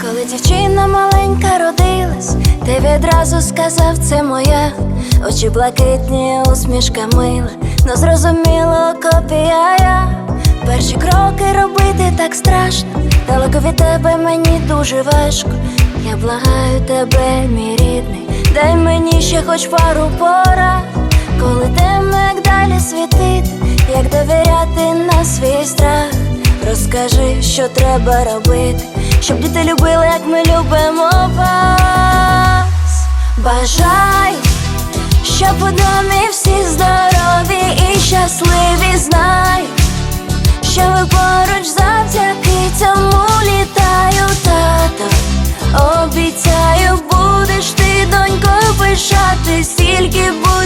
Коли дівчина маленька родилась, ти відразу сказав, це моя. Очі блакитні, усмішка мила, но зрозуміло копія я. Перші кроки робити так страшно, далеко від тебе мені дуже важко. Я благаю тебе, мій рідний, дай мені ще хоч пару пора, коли темно, як далі світити, як довіряти на свій страх. Розкажи, що треба робити, щоб діти любили, як ми любимо вас. Бажаю, щоб у домі всі здорові і щасливі знаю, що ви поруч завдяки цьому літаю, тато. Обіцяю, будеш ти донькою пишатись, тільки будь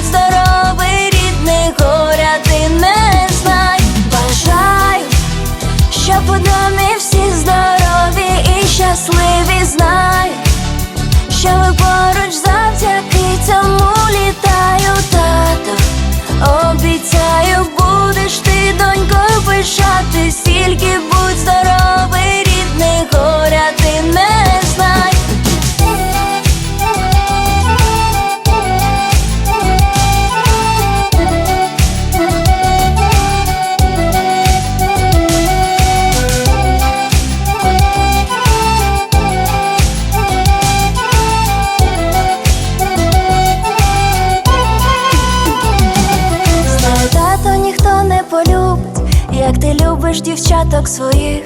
любиш дівчаток своїх.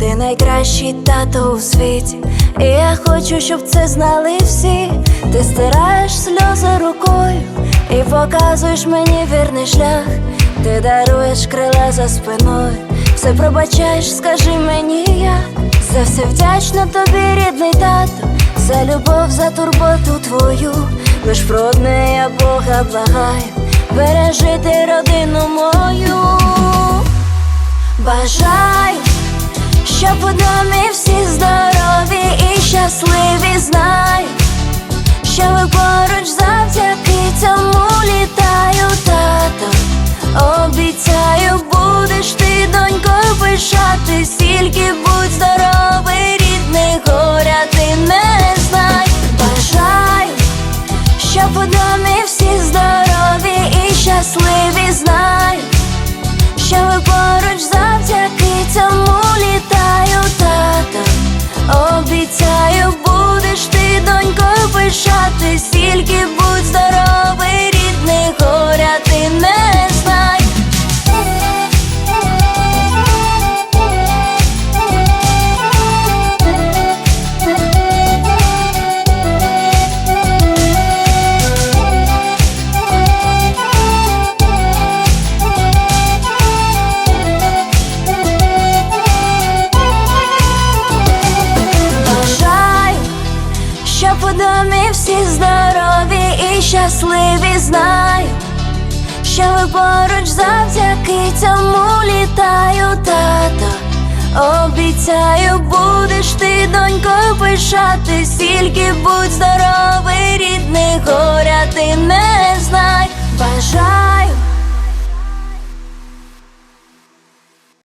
Ти найкращий тато у світі, і я хочу, щоб це знали всі. Ти стираєш сльози рукою і показуєш мені вірний шлях. Ти даруєш крила за спиною, все пробачаєш, скажи мені як За все вдячна тобі, рідний тато, за любов, за турботу твою. Лиш про одне я Бога благаю, бережити родину мою. Бажаю, щоб у домі всі здорові і щасливі знаю, пишатись, тільки у домі всі здорові і щасливі знаю, що ви поруч завдяки цьому літаю, тато. Обіцяю, будеш ти донькою пишати, тільки будь здоровий, рідний горя